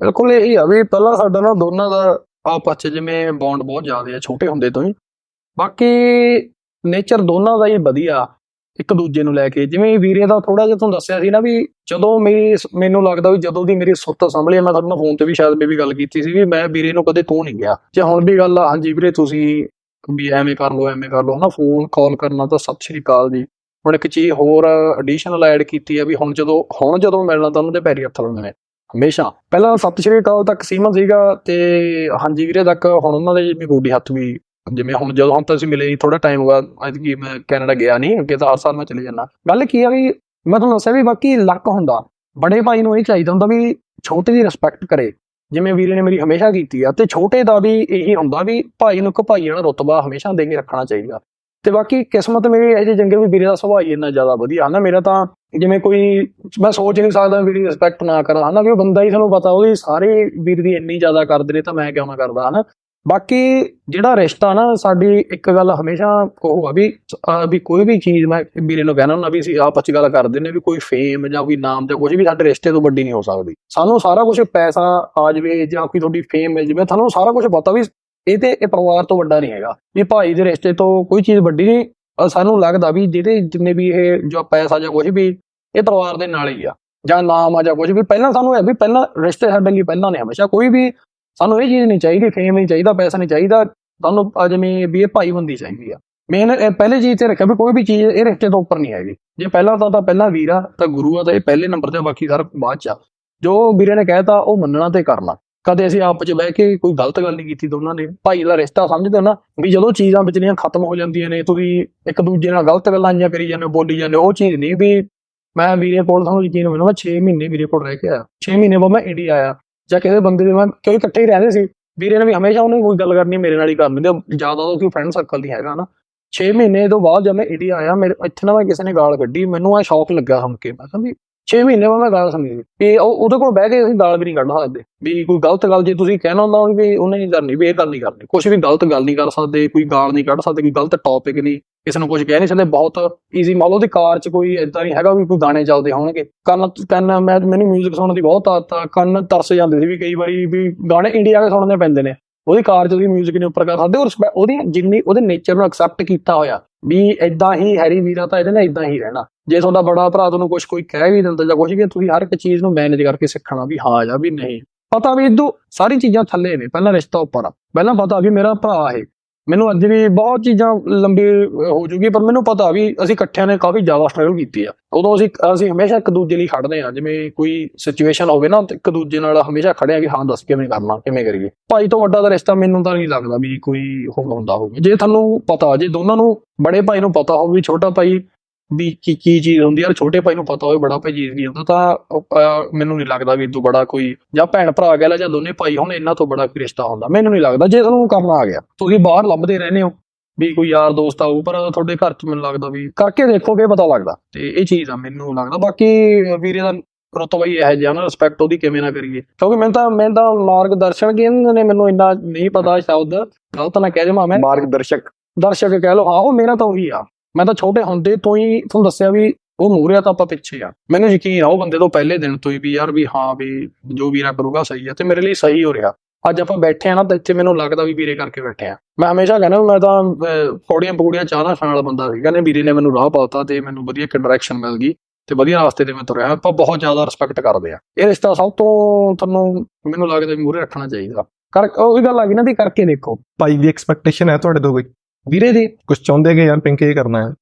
ਬਿਲਕੁਲ ਇਹ ਆ ਵੀ ਪਹਿਲਾਂ ਸਾਡਾ ਨਾ ਦੋਨਾਂ ਦਾ ਆਪਸ ਚ ਜਿਵੇਂ ਬੌਂਡ ਬਹੁਤ ਜ਼ਿਆਦਾ ਆ, ਛੋਟੇ ਹੁੰਦੇ ਤੋਂ ਹੀ। ਬਾਕੀ ਨੇਚਰ ਦੋਨਾਂ ਦਾ ਹੀ ਵਧੀਆ, ਇੱਕ ਦੂਜੇ ਨੂੰ ਲੈ ਕੇ। ਜਿਵੇਂ ਵੀਰੇ ਦਾ ਥੋੜਾ ਜਿਹਾ ਤੁਹਾਨੂੰ ਦੱਸਿਆ ਸੀ ਨਾ ਵੀ ਜਦੋਂ ਮੇਰੀ ਮੈਨੂੰ ਲੱਗਦਾ ਵੀ ਜਦੋਂ ਦੀ ਮੇਰੀ ਸੁੱਤ ਸੰਭਲੀ ਮੈਂ ਤੁਹਾਨੂੰ ਫੋਨ ਤੇ ਵੀ ਸ਼ਾਇਦ ਮੇਰੀ ਗੱਲ ਕੀਤੀ ਸੀ ਵੀ ਮੈਂ ਵੀਰੇ ਨੂੰ ਕਦੇ ਤੂੰ ਨਹੀਂ ਗਿਆ। ਜੇ ਹੁਣ ਵੀ ਗੱਲ ਆ, ਹਾਂਜੀ ਵੀਰੇ ਤੁਸੀਂ ਵੀ ਐਵੇਂ ਕਰ ਲਓ, ਐਵੇਂ ਕਰ ਲਓ, ਹਨਾ ਫੋਨ ਕਾਲ ਕਰਨਾ ਤਾਂ ਸਤਿ ਸ਼੍ਰੀ ਅਕਾਲ ਜੀ। ਹੁਣ ਇੱਕ ਚੀਜ਼ ਹੋਰ ਐਡੀਸ਼ਨਲ ਐਡ ਕੀਤੀ ਆ ਵੀ ਹੁਣ ਜਦੋਂ ਹੁਣ ਜਦੋਂ ਮਿਲਣਾ ਤਾਂ ਉਹਨਾਂ ਦੇ ਪੈਰੀ ਹੱਥ ਲਾਉਣੇ ਹਮੇਸ਼ਾ। ਪਹਿਲਾਂ ਸਤਿ ਸ਼੍ਰੀ ਅਕਾਲ ਤੱਕ ਸੀਮਾ ਸੀਗਾ ਤੇ ਹਾਂਜੀ ਵੀਰੇ, ਤੱਕ ਹੁਣ ਉਹਨਾਂ ਦੇ ਜਿਵੇਂ ਗੋਡੀ ਹੱਥ ਵੀ ਜਿਵੇਂ ਹੁਣ ਜਦੋਂ ਹੁਣ ਤਾਂ ਅਸੀਂ ਮਿਲੇ ਥੋੜਾ ਟਾਈਮ ਹੋਇਆ ਅੱਜ ਕੀ ਮੈਂ ਕੈਨੇਡਾ ਗਿਆ ਨਹੀਂ, ਅੱਗੇ ਤਾਂ ਹਰ ਸਾਲ ਮੈਂ ਚਲੇ ਜਾਂਦਾ। ਗੱਲ ਕੀ ਆ ਵੀ ਮੈਂ ਤੁਹਾਨੂੰ ਦੱਸਿਆ ਵੀ ਬਾਕੀ ਲੱਕ ਹੁੰਦਾ। ਬੜੇ ਭਾਈ ਨੂੰ ਇਹ ਚਾਹੀਦਾ ਹੁੰਦਾ ਵੀ ਛੋਟੇ ਦੀ ਰਿਸਪੈਕਟ ਕਰੇ। ਜਿਵੇਂ ਵੀਰੇ ਨੇ ਮੇਰੀ ਹਮੇਸ਼ਾ ਕੀਤੀ ਆ, ਤੇ ਛੋਟੇ ਦਾ ਵੀ ਇਹੀ ਹੁੰਦਾ ਵੀ ਭਾਈ ਨੂੰ ਇੱਕ ਭਾਈ ਵਾਲਾ ਰੁਤਬਾ ਹਮੇਸ਼ਾ ਦੇ ਕੇ ਰੱਖਣਾ ਚਾਹੀਦਾ। ਤੇ ਬਾਕੀ ਕਿਸਮਤ ਮੇਰੀ ਇਹ ਜਿਹੇ ਚੰਗੇ ਵੀ ਵੀਰੇ ਦਾ ਸੁਭਾਅ ਹੀ ਇੰਨਾ ਜ਼ਿਆਦਾ ਵਧੀਆ। ਹਨਾ, ਮੇਰਾ ਤਾਂ ਜਿਵੇਂ ਕੋਈ ਮੈਂ ਸੋਚ ਨਹੀਂ ਸਕਦਾ ਵੀਰ ਰਿਸਪੈਕਟ ਨਾ ਕਰਾਂ, ਹਨਾ, ਵੀ ਉਹ ਬੰਦਾ ਹੀ ਸਾਨੂੰ ਪਤਾ, ਉਹਦੀ ਸਾਰੇ ਵੀਰ ਦੀ ਇੰਨੀ ਜ਼ਿਆਦਾ ਕਰਦੇ ਨੇ ਤਾਂ ਮੈਂ ਕਿਉਂ ਨਾ ਕਰਦਾ, ਹਨਾ। ਬਾਕੀ ਜਿਹੜਾ ਰਿਸ਼ਤਾ ਨਾ, ਸਾਡੀ ਇੱਕ ਗੱਲ ਹਮੇਸ਼ਾ ਉਹ ਆ ਵੀ ਵੀ ਕੋਈ ਵੀ ਚੀਜ਼ ਮੈਂ ਵੀਰੇ ਨੂੰ ਕਹਿਣਾ ਹੁੰਦਾ ਵੀ ਅਸੀਂ ਆਪਸ ਚ ਗੱਲ ਕਰਦੇ ਨੇ ਵੀ ਕੋਈ ਫੇਮ ਜਾਂ ਕੋਈ ਨਾਮ ਜਾਂ ਕੁਝ ਵੀ ਸਾਡੇ ਰਿਸ਼ਤੇ ਤੋਂ ਵੱਡੀ ਨਹੀਂ ਹੋ ਸਕਦੀ। ਸਾਨੂੰ ਸਾਰਾ ਕੁਝ ਪੈਸਾ ਆ ਜਾਵੇ ਜਾਂ ਕੋਈ ਤੁਹਾਡੀ ਫੇਮ ਮਿਲ ਜਾਵੇ, ਤੁਹਾਨੂੰ ਸਾਰਾ ਕੁਝ ਪਤਾ ਵੀ ਇਹ ਤੇ ਇਹ ਪਰਿਵਾਰ ਤੋਂ ਵੱਡਾ ਨਹੀਂ ਹੈਗਾ। ਵੀ ਭਾਈ ਦੇ ਰਿਸ਼ਤੇ ਤੋਂ ਕੋਈ ਚੀਜ਼ ਵੱਡੀ ਨਹੀਂ ਸਾਨੂੰ ਲੱਗਦਾ ਵੀ ਜਿਹੜੇ ਜਿੰਨੇ ਵੀ ਇਹ ਜੋ ਪੈਸਾ ਜਾਂ ਕੁਝ ਵੀ ਇਹ ਪਰਿਵਾਰ ਦੇ ਨਾਲ ਹੀ ਆ। ਜਾਂ ਨਾਮ ਆ ਜਾਂ ਕੁਝ ਵੀ, ਪਹਿਲਾਂ ਸਾਨੂੰ ਇਹ ਵੀ ਪਹਿਲਾਂ ਰਿਸ਼ਤੇ ਸਾਡੇ ਲਈ ਪਹਿਲਾਂ ਨੇ ਹਮੇਸ਼ਾ। ਕੋਈ ਵੀ ਸਾਨੂੰ ਇਹ ਚੀਜ਼ ਨਹੀਂ ਚਾਹੀਦੀ ਫੇਮ ਨਹੀਂ ਚਾਹੀਦਾ, ਪੈਸਾ ਨਹੀਂ ਚਾਹੀਦਾ। ਤੁਹਾਨੂੰ ਆ ਜਿਵੇਂ ਵੀ ਇਹ ਭਾਈ ਬੰਦੀ ਚਾਹੀਦੀ ਆ। ਮੇਨ ਪਹਿਲੇ ਚੀਜ਼ ਤੇ ਰੱਖਿਆ ਵੀ ਕੋਈ ਵੀ ਚੀਜ਼ ਇਹ ਰਿਸ਼ਤੇ ਤੋਂ ਉੱਪਰ ਨਹੀਂ ਹੈਗੀ। ਜੇ ਪਹਿਲਾਂ ਤਾਂ ਤਾਂ ਪਹਿਲਾਂ ਵੀਰ ਆ, ਤਾਂ ਗੁਰੂ ਆ, ਤਾਂ ਇਹ ਪਹਿਲੇ ਨੰਬਰ ਤੇ ਬਾਕੀ ਸਾਰਾ ਬਾਅਦ ਚ ਆ। ਜੋ ਵੀਰੇ ਨੇ ਕਹਿਤਾ, ਉਹ ਮੰਨਣਾ ਤੇ ਕਰਨਾ। ਕਦੇ ਅਸੀਂ ਆਪਸ ਚ ਬਹਿ ਕੇ ਕੋਈ ਗਲਤ ਗੱਲ ਨਹੀਂ ਕੀਤੀ ਦੋਨਾਂ ਨੇ। ਭਾਈ ਦਾ ਰਿਸ਼ਤਾ ਸਮਝਦੇ ਹੋ ਨਾ, ਵੀ ਜਦੋਂ ਚੀਜ਼ਾਂ ਵਿਚਲੀਆਂ ਖਤਮ ਹੋ ਜਾਂਦੀਆਂ ਨੇ, ਤੁਸੀਂ ਇੱਕ ਦੂਜੇ ਨਾਲ ਗਲਤ ਗੱਲਾਂ ਜਾਂ ਕਰੀ ਜਾਂਦੇ ਹੋ, ਬੋਲੀ ਜਾਂਦੇ ਹੋ, ਉਹ ਚੀਜ਼ ਨਹੀਂ ਵੀ ਮੈਂ ਵੀਰੇ ਕੋਲ ਤੁਹਾਨੂੰ ਯਕੀਨ ਹੋਵੇ ਨਾ, ਮੈਂ 6 ਮਹੀਨੇ ਵੀਰੇ ਕੋਲ ਰਹਿ ਕੇ ਆਇਆ। 6 ਮਹੀਨੇ ਬਾਅਦ ਮੈਂ ਇੰਡੀਆ ਆਇਆ। ਜਾਂ ਕਿਸੇ ਬੰਦੇ ਦੇ ਮੈਂ ਕਿਉਂਕਿ ਇਕੱਠੇ ਹੀ ਰਹਿੰਦੇ ਸੀ? ਵੀਰੇ ਨੇ ਵੀ ਹਮੇਸ਼ਾ ਉਹਨੇ ਕੋਈ ਗੱਲ ਕਰਨੀ ਮੇਰੇ ਨਾਲ ਹੀ ਕਰ ਤੇ ਜ਼ਿਆਦਾ ਉਹ ਕੋਈ ਫਰੈਂਡ ਸਰਕਲ ਨਹੀਂ ਹੈਗਾ ਨਾ। 6 ਮਹੀਨੇ ਤੋਂ ਬਾਅਦ ਜਦ ਮੈਂ ਇੰਡੀਆ ਆਇਆ, ਮੇਰੇ ਇੱਥੇ ਨਾ ਮੈਂ ਕਿਸੇ ਨੇ ਗਾਲ ਕੱਢੀ। ਮੈਨੂੰ ਆ ਸ਼ੌਕ ਲੱਗਾ ਸੁਣ ਕੇ ਮੈਂ ਕਿਹਾ ਵੀ 6 ਮਹੀਨੇ ਬਾਅਦ ਮੈਂ ਗੱਲ ਸੁਣੀ ਤੇ ਉਹ, ਉਹਦੇ ਕੋਲ ਬਹਿ ਕੇ ਅਸੀਂ ਗਾਲ ਵੀ ਨਹੀਂ ਕੱਢ ਸਕਦੇ। ਵੀ ਕੋਈ ਗਲਤ ਗੱਲ, ਜੇ ਤੁਸੀਂ ਕਹਿਣਾ ਹੁੰਦਾ ਵੀ ਉਹਨੇ ਨਹੀਂ ਕਰਨੀ, ਵੀ ਇਹ ਗੱਲ ਨਹੀਂ ਕਰਨੀ ਕੁਝ ਵੀ ਗਲਤ ਗੱਲ ਨਹੀਂ ਕਰ ਸਕਦੇ, ਕੋਈ ਗਾਲ ਨਹੀਂ ਕੱਢ ਸਕਦੇ, ਕੋਈ ਗਲਤ ਟੌਪਿਕ ਨਹੀਂ, ਕਿਸੇ ਨੂੰ ਕੁਝ ਕਹਿ ਨਹੀਂ ਸਕਦੇ, ਬਹੁਤ ਈਜ਼ੀ ਮੰਨ ਲਓ ਦੀ ਕਾਰ 'ਚ ਕੋਈ ਇਦਾਂ ਨਹੀਂ ਹੈਗਾ ਵੀ ਕੋਈ ਗਾਣੇ ਚੱਲਦੇ ਹੋਣਗੇ। ਕੰਨ ਕੰਨ, ਮੈਂ, ਮੈਨੂੰ 뮤직 ਸੁਣਨ ਦੀ ਬਹੁਤ ਆਦਤ ਆ, ਕੰਨ ਤਰਸ ਜਾਂਦੇ ਸੀ ਵੀ ਕਈ ਵਾਰੀ ਵੀ ਗਾਣੇ ਇੰਡੀਆ ਦੇ ਸੁਣਨੇ ਪੈਂਦੇ ਨੇ। ਉਹਦੀ ਕਾਰ 'ਚ ਤੁਸੀਂ 뮤직 ਨਹੀਂ ਉੱਪਰ ਕਰ। ਸਕਦੇ ਔਰ ਉਹਦੀ ਜਿੰਨੀ ਉਹਦੇ ਨੇਚਰ ਨੂੰ ਐਕਸੈਪਟ ਕੀਤਾ ਹੋਇਆ ਵੀ ਇਦਾਂ ਹੀ ਹੈਰੀ ਵੀਰਾ ਤਾਂ ਇਹਦੇ ਨਾਲ ਇਦਾਂ ਹੀ ਰਹਿਣਾ। ਜੇ ਤੁਹਾਡਾ ਬੜਾ ਭਰਾ ਤੁਹਾਨੂੰ ਕੁਝ ਕੋਈ ਕਹਿ ਵੀ ਦਿੰਦਾ ਜਾਂ ਕੁਝ ਵੀ, ਤੁਸੀਂ ਹਰ ਇੱਕ ਚੀਜ਼ ਨੂੰ ਮੈਨੇਜ ਕਰਕੇ ਸਿੱਖਣਾ ਵੀ ਹਾਂ ਜਾਂ ਵੀ ਨਹੀਂ। ਪਤਾ ਵੀ ਇਦੋਂ ਸਾਰੀ ਚੀਜ਼ਾਂ ਥੱਲੇ ਨੇ, ਪਹਿਲਾਂ ਰਿਸ਼ਤਾ ਉੱਪਰ ਆ। ਪਹਿਲਾਂ ਪਤਾ ਵੀ ਮੇਰਾ ਭਰਾ ਹੈ ਮੈਨੂੰ ਅੱਜ ਵੀ ਬਹੁਤ ਚੀਜ਼ਾਂ ਲੰਬੀ ਹੋ ਜੂਗੀ, ਪਰ ਮੈਨੂੰ ਪਤਾ ਵੀ ਅਸੀਂ ਇਕੱਠਿਆਂ ਨੇ ਕਾਫੀ ਜ਼ਿਆਦਾ ਸਟਰਗਲ ਕੀਤੀ ਆ। ਉਦੋਂ ਅਸੀਂ ਅਸੀਂ ਹਮੇਸ਼ਾ ਇੱਕ ਦੂਜੇ ਲਈ ਖੜਦੇ ਆ ਜਿਵੇਂ ਕੋਈ ਸਿਚੁਏਸ਼ਨ ਹੋਵੇ ਨਾ, ਇੱਕ ਦੂਜੇ ਨਾਲ ਹਮੇਸ਼ਾ ਖੜੇ ਆ ਕਿ ਹਾਂ, ਦੱਸ ਕਿਵੇਂ ਕਰਨਾ, ਕਿਵੇਂ ਕਰੀਏ। ਭਾਈ ਤੋਂ ਵੱਡਾ ਦਾ ਰਿਸ਼ਤਾ ਮੈਨੂੰ ਤਾਂ ਨਹੀਂ ਲੱਗਦਾ ਵੀ ਕੋਈ ਹੋ- ਹੁੰਦਾ ਹੋਵੇ ਜੇ ਤੁਹਾਨੂੰ ਪਤਾ, ਜੇ ਦੋਨਾਂ ਨੂੰ, ਬੜੇ ਭਾਈ ਨੂੰ ਪਤਾ ਹੋਵੇ ਵੀ ਛੋਟਾ ਭਾਈ ਵੀ ਕੀ ਕੀ ਚੀਜ਼ ਹੁੰਦੀ ਔਰ ਛੋਟੇ ਭਾਈ ਨੂੰ ਪਤਾ ਹੋਵੇ ਬੜਾ ਭਾਈ ਚੀਜ਼ ਕੀ ਹੁੰਦਾ। ਤਾਂ ਮੈਨੂੰ ਨਹੀਂ ਲੱਗਦਾ ਵੀ ਇਦੋਂ ਬੜਾ ਕੋਈ ਜਾਂ ਭੈਣ ਭਰਾ ਕਹਿ ਲਾ ਜਾਂ ਦੋਨੇ ਭਾਈ ਹੁਣ ਇਹਨਾਂ ਤੋਂ ਬੜਾ ਕੋਈ ਰਿਸ਼ਤਾ ਹੁੰਦਾ। ਮੈਨੂੰ ਨਹੀਂ ਲੱਗਦਾ ਜੇ ਤੁਹਾਨੂੰ ਕਰਨਾ ਆ ਗਿਆ। ਤੁਸੀਂ ਬਾਹਰ ਲੱਭਦੇ ਰਹਿੰਦੇ ਹੋ ਵੀ ਕੋਈ ਯਾਰ ਦੋਸਤ ਆਊ ਪਰ ਤੁਹਾਡੇ ਘਰ ਚ ਮੈਨੂੰ ਲੱਗਦਾ ਵੀ ਕਰਕੇ ਦੇਖੋਗੇ ਪਤਾ ਲੱਗਦਾ। ਤੇ ਇਹ ਚੀਜ਼ ਆ ਮੈਨੂੰ ਲੱਗਦਾ। ਬਾਕੀ ਵੀਰੇ ਦਾ ਰਤਬਾ ਹੀ ਇਹ ਜਿਹਾ ਨਾ ਰਿਸਪੈਕਟ ਉਹਦੀ ਕਿਵੇਂ ਨਾ ਕਰੀਏ। ਕਿਉਂਕਿ ਮੈਂ ਤਾਂ ਮੈਂ ਤਾਂ ਮਾਰਗਦਰਸ਼ਨ ਕਹਿੰਦੇ ਨੇ ਮੈਨੂੰ ਇੰਨਾ ਨਹੀਂ ਪਤਾ ਸ਼ਬਦ। ਗਲਤ ਨਾ ਕਹਿ ਜਾਵਾਂ ਮੈਂ। ਮਾਰਗਦਰਸ਼ਕ। ਦਰਸ਼ਕ ਕਹਿ ਲਓ ਹਾਂ ਉਹ ਮੇਰਾ ਤਾਂ ਉਹੀ ਆ। ਮੈਂ ਤਾਂ ਛੋਟੇ ਹੁੰਦੇ ਤੋਂ ਹੀ ਤੁਹਾਨੂੰ ਦੱਸਿਆ ਵੀ ਉਹ ਮੂਹਰੇ ਆ ਤਾਂ ਆਪਾਂ ਪਿੱਛੇ ਆ। ਮੈਨੂੰ ਯਕੀਨ ਆ ਉਹ ਬੰਦੇ ਤੋਂ ਪਹਿਲੇ ਦਿਨ ਤੋਂ ਹੀ ਵੀ ਯਾਰ ਵੀ ਹਾਂ ਵੀ ਜੋ ਵੀਰਾ ਕਰੂਗਾ ਸਹੀ ਆ ਤੇ ਮੇਰੇ ਲਈ ਸਹੀ ਹੋ ਰਿਹਾ। ਅੱਜ ਆਪਾਂ ਬੈਠੇ ਆ ਨਾ ਤਾਂ ਇੱਥੇ ਮੈਨੂੰ ਲੱਗਦਾ ਵੀ ਵੀਰੇ ਕਰਕੇ ਬੈਠੇ ਆ। ਮੈਂ ਹਮੇਸ਼ਾ ਕਹਿੰਦਾ ਵੀ ਮੈਂ ਤਾਂ ਅਹ, ਪੌੜੀਆਂ ਪੌੜੀਆਂ ਚਾਹਦਾ ਖਾਣ ਵਾਲਾ ਬੰਦਾ ਸੀ। ਕਹਿੰਦੇ ਵੀਰੇ ਨੇ ਮੈਨੂੰ ਰਾਹ ਪਾਤਾ ਤੇ ਮੈਨੂੰ ਵਧੀਆ ਇੱਕ ਡਾਇਰੈਕਸ਼ਨ ਮਿਲ ਗਈ ਤੇ ਵਧੀਆ ਰਸਤੇ ਤੇ ਮੈਂ ਤੁਰਿਆ। ਆਪਾਂ ਬਹੁਤ ਜ਼ਿਆਦਾ ਰਿਸਪੈਕਟ ਕਰਦੇ ਆ। ਇਹ ਰਿਸ਼ਤਾ ਸਭ ਤੋਂ ਤੁਹਾਨੂੰ ਮੈਨੂੰ ਲੱਗਦਾ ਵੀ ਮੂਹਰੇ ਰੱਖਣਾ ਚਾਹੀਦਾ। ਕਰ ਉਹ ਵੀ ਗੱਲ ਆ ਗਈ ਨਾ ਵੀ ਕਰਕੇ ਦੇਖੋ। ਭਾਈ ਦੀ ਐਕਸਪੈਕਟੇਸ਼ਨ ਹੈ ਤੁਹਾਡੇ ਤੋਂ ਕੋਈ? ਵੀਰੇ ਦੀ ਕੁਝ ਚਾਹੁੰਦੇ ਕਿ ਯਾਰ ਪਿੰਕ ਇਹ ਕਰਨਾ ਹੈ?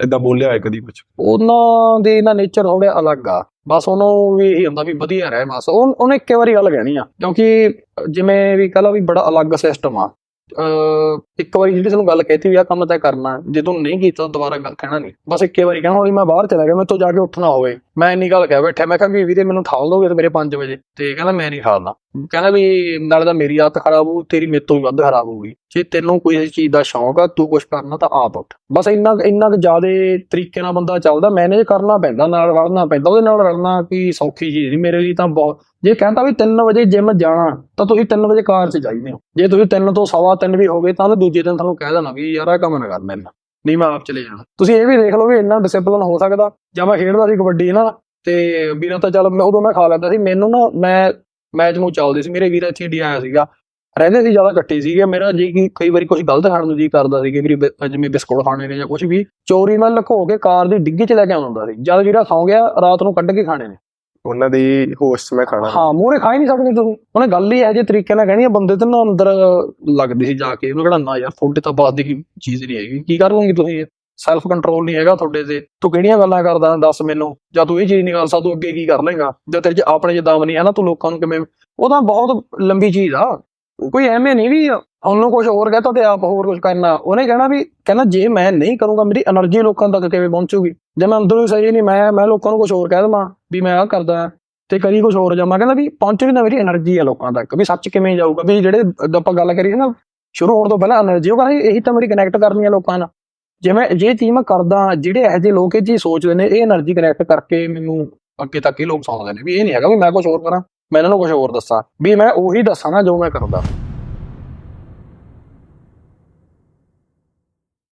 ਇਦਾਂ ਬੋਲਿਆ ਹੋਇਆ ਕਦੀ ਕੁਝ ਉਹਨਾਂ ਦੇ ਨਾ ਨੇਚਰ ਥੋੜੇ ਅਲੱਗ ਆ। ਬਸ ਉਹਨੂੰ ਵੀ ਇਹ ਹੁੰਦਾ ਵੀ ਵਧੀਆ ਰਹੇ ਬਸ। ਉਹ ਉਹਨੇ ਇੱਕੇ ਵਾਰੀ ਗੱਲ ਕਹਿਣੀ ਆ, ਕਿਉਂਕਿ ਜਿਵੇਂ ਵੀ ਕਹ ਲਓ ਵੀ ਬੜਾ ਅਲੱਗ ਸਿਸਟਮ ਆ। ਅਹ ਇੱਕ ਵਾਰੀ ਜਿਹੜੀ ਤੁਹਾਨੂੰ ਗੱਲ ਕਹਿਤੀ ਵੀ ਆ ਕੰਮ ਤੈਂ ਕਰਨਾ ਜੇ ਤੂੰ ਨਹੀਂ ਕੀਤਾ ਦੁਬਾਰਾ ਗੱਲ ਕਹਿਣਾ ਨਹੀਂ। ਬਸ ਇੱਕੇ ਵਾਰੀ ਕਹਿਣਾ ਹੋਈ ਮੈਂ ਬਾਹਰ ਚਲਾ ਗਿਆ ਮੈਂ ਤੋਂ ਜਾ ਕੇ ਉੱਠਣਾ ਹੋਵੇ। ਮੈਂ ਇੰਨੀ ਗੱਲ ਕਹਿ ਬੈਠਾ ਮੈਂ ਕਿਹਾ ਵੀ ਵੀਰੇ ਮੈਨੂੰ ਠਾਲ ਦੋਗੇ ਤੇ ਮੇਰੇ 5 ਵਜੇ। ਤੇ ਕਹਿੰਦਾ ਮੈਂ ਨਹੀਂ ਠਾਲਦਾ ਕਹਿੰਦਾ ਵੀ ਨਾਲੇ ਤਾਂ ਮੇਰੀ ਆਦਤ ਖਰਾਬ ਹੋਊ, ਤੇਰੀ ਮੇਰੇ ਤੋਂ ਵੀ ਵੱਧ ਖਰਾਬ ਹੋਊਗੀ। ਜੇ ਤੈਨੂੰ ਕੋਈ ਇਸ ਚੀਜ਼ ਦਾ ਸ਼ੌਂਕ ਆ, ਤੂੰ ਕੁਝ ਕਰਨਾ ਤਾਂ ਆਪ ਉੱਠ। ਬਸ ਇੰਨਾ ਇੰਨਾ ਕੁ ਜ਼ਿਆਦਾ ਤਰੀਕੇ ਨਾਲ ਬੰਦਾ ਚੱਲਦਾ ਮੈਨੇਜ ਕਰਨਾ ਪੈਂਦਾ, ਨਾਲ ਰਲਣਾ ਪੈਂਦਾ, ਉਹਦੇ ਨਾਲ ਰਲਣਾ ਕੀ ਸੌਖੀ ਚੀਜ਼ ਨਹੀਂ, ਮੇਰੇ ਲਈ ਤਾਂ ਬਹੁਤ, ਜੇ ਕਹਿੰਦਾ ਵੀ 3 ਵਜੇ ਜਿਮ ਜਾਣਾ, ਤਾਂ ਤੁਸੀਂ 3 ਵਜੇ ਕਾਰ 'ਚ ਜਾਈਦੇ ਹੋ ਜੇ ਤੁਸੀਂ 3 ਤੋਂ ਸਵਾ 3 ਵੀ ਹੋਗੇ, ਤਾਂ ਦੂਜੇ ਦਿਨ ਤੁਹਾਨੂੰ ਕਹਿ ਦੇਣਾ ਵੀ ਯਾਰ ਆ ਕੰਮ ਨਾ ਕਰ ਮੇਰੇ ਨਹੀਂ ਮੈਂ ਆਪ ਚਲੇ ਜਾਣਾ। ਤੁਸੀਂ ਇਹ ਵੀ ਦੇਖ ਲਓ ਵੀ ਇੰਨਾ ਡਿਸਪਲਿਨ ਹੋ ਸਕਦਾ। ਜਾਂ ਮੈਂ ਖੇਡਦਾ ਸੀ ਕਬੱਡੀ ਨਾ? ਤੇ ਵੀਰਾਂ ਤਾਂ ਚੱਲ ਮੈਂ ਉਦੋਂ ਮੈਂ ਖਾ ਲੈਂਦਾ ਸੀ। ਮੈਨੂੰ ਨਾ ਮੈਂ ਮੈਚ ਨੂੰ ਚੱਲਦੇ ਸੀ। ਮੇਰੇ ਵੀਰ ਇੱਥੇ ਇੰਡੀਆ ਆਇਆ ਸੀਗਾ। ਰਹਿੰਦੇ ਸੀ ਜ਼ਿਆਦਾ ਇਕੱਠੇ ਸੀਗੇ। ਮੇਰਾ ਜੀ ਕਿ ਕਈ ਵਾਰੀ ਕੁਝ ਗਲਤ ਖਾਣ ਨੂੰ ਜੀ ਕਰਦਾ ਸੀ ਕਈ ਜਿਵੇਂ ਬਿਸਕੁਟ ਖਾਣੇ ਨੇ ਜਾਂ ਕੁਝ ਵੀ। ਚੋਰੀ ਨਾਲ ਲੁਕੋ ਕੇ ਕਾਰ ਦੀ ਡਿੱਗੀ 'ਚ ਲੈ ਕੇ ਆਉਂਦਾ ਹੁੰਦਾ ਸੀ। ਜਦ ਵੀਰਾ ਸੌਂ ਗਿਆ, ਰਾਤ ਨੂੰ ਕੱਢ ਕੇ ਖਾਣੇ ਨੇ। ਉਹਨਾਂ ਦੀ ਹੋਸਟ ਮੈਂ ਖਾਣਾ ਹਾਂ, ਮੂਹਰੇ ਖਾ ਹੀ ਨਹੀਂ ਸਕਦੇ ਤੁਸੀਂ ਉਹਨੇ ਗੱਲ ਹੀ ਇਹੋ ਜਿਹੇ ਤਰੀਕੇ ਨਾਲ ਕਹਿਣੀ ਆ, ਬੰਦੇ ਤੇ ਨਾ ਅੰਦਰ ਲੱਗਦੀ ਸੀ ਜਾ ਕੇ, ਉਹਨੂੰ ਕਿਹੜਾ ਨਾ ਯਾਰ, ਤੁਹਾਡੇ ਤਾਂ ਬਾਤ ਦੀ ਚੀਜ਼ ਨਹੀਂ ਹੈਗੀ। ਕੀ ਕਰ ਕਰੋਗੇ ਤੁਸੀਂ? ਸੈਲਫ ਕੰਟਰੋਲ ਨਹੀਂ ਹੈਗਾ ਤੁਹਾਡੇ ਤੇ। ਤੂੰ ਕਿਹੜੀਆਂ ਗੱਲਾਂ ਕਰਦਾ, ਦੱਸ ਮੈਨੂੰ। ਜਾਂ ਤੂੰ ਇਹ ਚੀਜ਼ ਨਹੀਂ ਕਰ ਸਕਦਾ, ਤੂੰ ਅੱਗੇ ਕੀ ਕਰ ਲੇਗਾ ਜੇ ਤੇਰੇ 'ਚ ਆਪਣੇ 'ਚ ਦਮ ਨਹੀਂ ਹੈ ਨਾ ਤੂੰ ਲੋਕਾਂ ਨੂੰ ਕਿਵੇਂ ਉਹ ਤਾਂ ਬਹੁਤ ਲੰਬੀ ਚੀਜ਼ ਆ। ਕੋਈ ਐਵੇਂ ਨਹੀਂ ਵੀ ਉਹਨੂੰ ਕੁਝ ਹੋਰ ਕਹਤਾ ਤੇ ਆਪ ਹੋਰ ਕੁਝ ਕਰਨਾ। ਉਹਨੇ ਕਹਿਣਾ ਵੀ, ਕਹਿੰਦਾ ਜੇ ਮੈਂ ਨਹੀਂ ਕਰੂੰਗਾ, ਮੇਰੀ એનર્ਜੀ ਲੋਕਾਂ ਤੱਕ ਕਿਵੇਂ ਪਹੁੰਚੂਗੀ? ਜੇ ਮੈਂ ਅੰਦਰੋਂ ਸਹੀ ਨਹੀਂ, ਮੈਂ ਮੈਂ ਲੋਕਾਂ ਨੂੰ ਕੁਝ ਹੋਰ ਕਹਿ ਦਵਾਂ ਵੀ ਮੈਂ ਆਹ ਕਰਦਾ ਤੇ ਕਦੀ ਕੁਝ ਹੋਰ ਜਾਵਾਂ ਕਹਿੰਦਾ ਵੀ ਪਹੁੰਚੇਗੀ ਨਾ ਮੇਰੀ એનર્ਜੀ ਆ ਲੋਕਾਂ ਤੱਕ, ਵੀ ਸੱਚ ਕਿਵੇਂ ਜਾਊਗਾ? ਵੀ ਜਿਹੜੇ ਆਪਾਂ ਗੱਲ ਕਰੀ ਨਾ, ਸ਼ੁਰੂ ਹੋਣ ਤੋਂ ਪਹਿਲਾਂ એનર્ਜੀ ਉਹ ਕਹਿੰਦਾ ਇਹੀ ਤਾਂ ਮੇਰੀ ਕਨੈਕਟ ਕਰਨੀ ਆ ਲੋਕਾਂ ਨਾਲ। ਜੇ ਮੈਂ, ਜੇ ਚੀਜ਼ ਮੈਂ ਕਰਦਾ ਜਿਹੜੇ ਇਹੋ ਜਿਹੇ ਲੋਕ ਇਹ ਚੀਜ਼ ਸੋਚਦੇ ਨੇ, ਇਹ એનર્ਜੀ ਕਨੈਕਟ ਕਰਕੇ ਮੈਨੂੰ ਅੱਗੇ ਤੱਕ ਹੀ ਲੋਕ ਸੌਂਦੇ ਨੇ, ਵੀ ਇਹ ਨਹੀਂ ਹੈਗਾ ਵੀ ਮੈਂ ਕੁਝ ਹੋਰ ਕਰਾਂ। ਮੈਂ ਇਹਨਾਂ ਨੂੰ ਕੁਝ ਹੋਰ ਦੱਸਾਂ। ਵੀ ਮੈਂ ਉਹੀ ਦੱਸਾਂ ਨਾ ਜੋ ਮੈਂ ਕਰਦਾ।